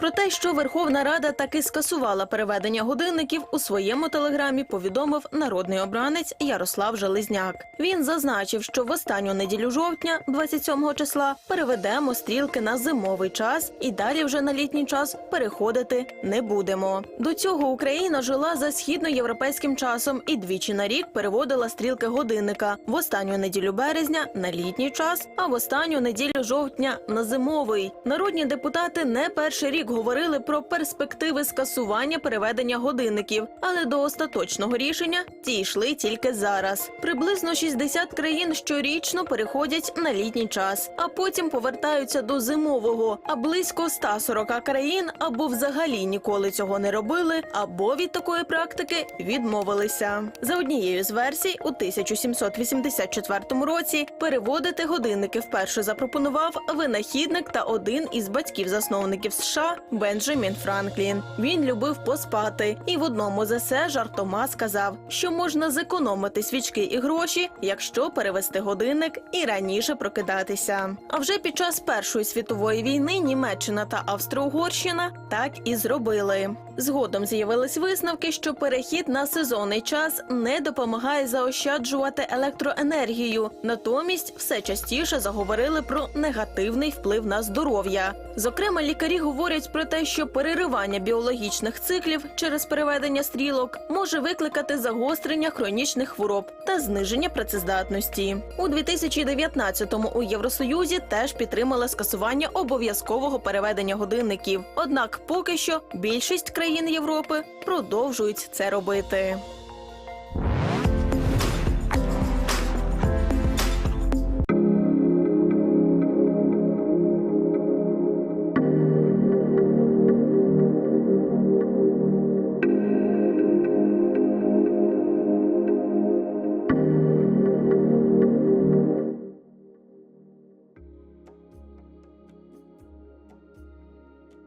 Про те, що Верховна Рада таки скасувала переведення годинників, у своєму телеграмі повідомив народний обранець Ярослав Железняк. Він зазначив, що в останню неділю жовтня, 27 числа, переведемо стрілки на зимовий час і далі вже на літній час переходити не будемо. До цього Україна жила за східноєвропейським часом і двічі на рік переводила стрілки годинника в останню неділю березня на літній час, а в останню неділю жовтня на зимовий. Народні депутати не перший рік говорили про перспективи скасування переведення годинників, але до остаточного рішення дійшли тільки зараз. Приблизно 60 країн щорічно переходять на літній час, а потім повертаються до зимового. А близько 140 країн або взагалі ніколи цього не робили, або від такої практики відмовилися. За однією з версій, у 1784 році переводити годинники вперше запропонував винахідник та один із батьків-засновників США Бенджамін Франклін. Він любив поспати і в одному з есе жартома сказав, що можна зекономити свічки і гроші, якщо перевести годинник і раніше прокидатися. А вже під час Першої світової війни Німеччина та Австро-Угорщина так і зробили. Згодом з'явились висновки, що перехід на сезонний час не допомагає заощаджувати електроенергію. Натомість все частіше заговорили про негативний вплив на здоров'я. Зокрема, лікарі говорять про те, що переривання біологічних циклів через переведення стрілок може викликати загострення хронічних хвороб та зниження працездатності. У 2019-му у Євросоюзі теж підтримали скасування обов'язкового переведення годинників. Однак, поки що більшість країн Європи продовжують це робити.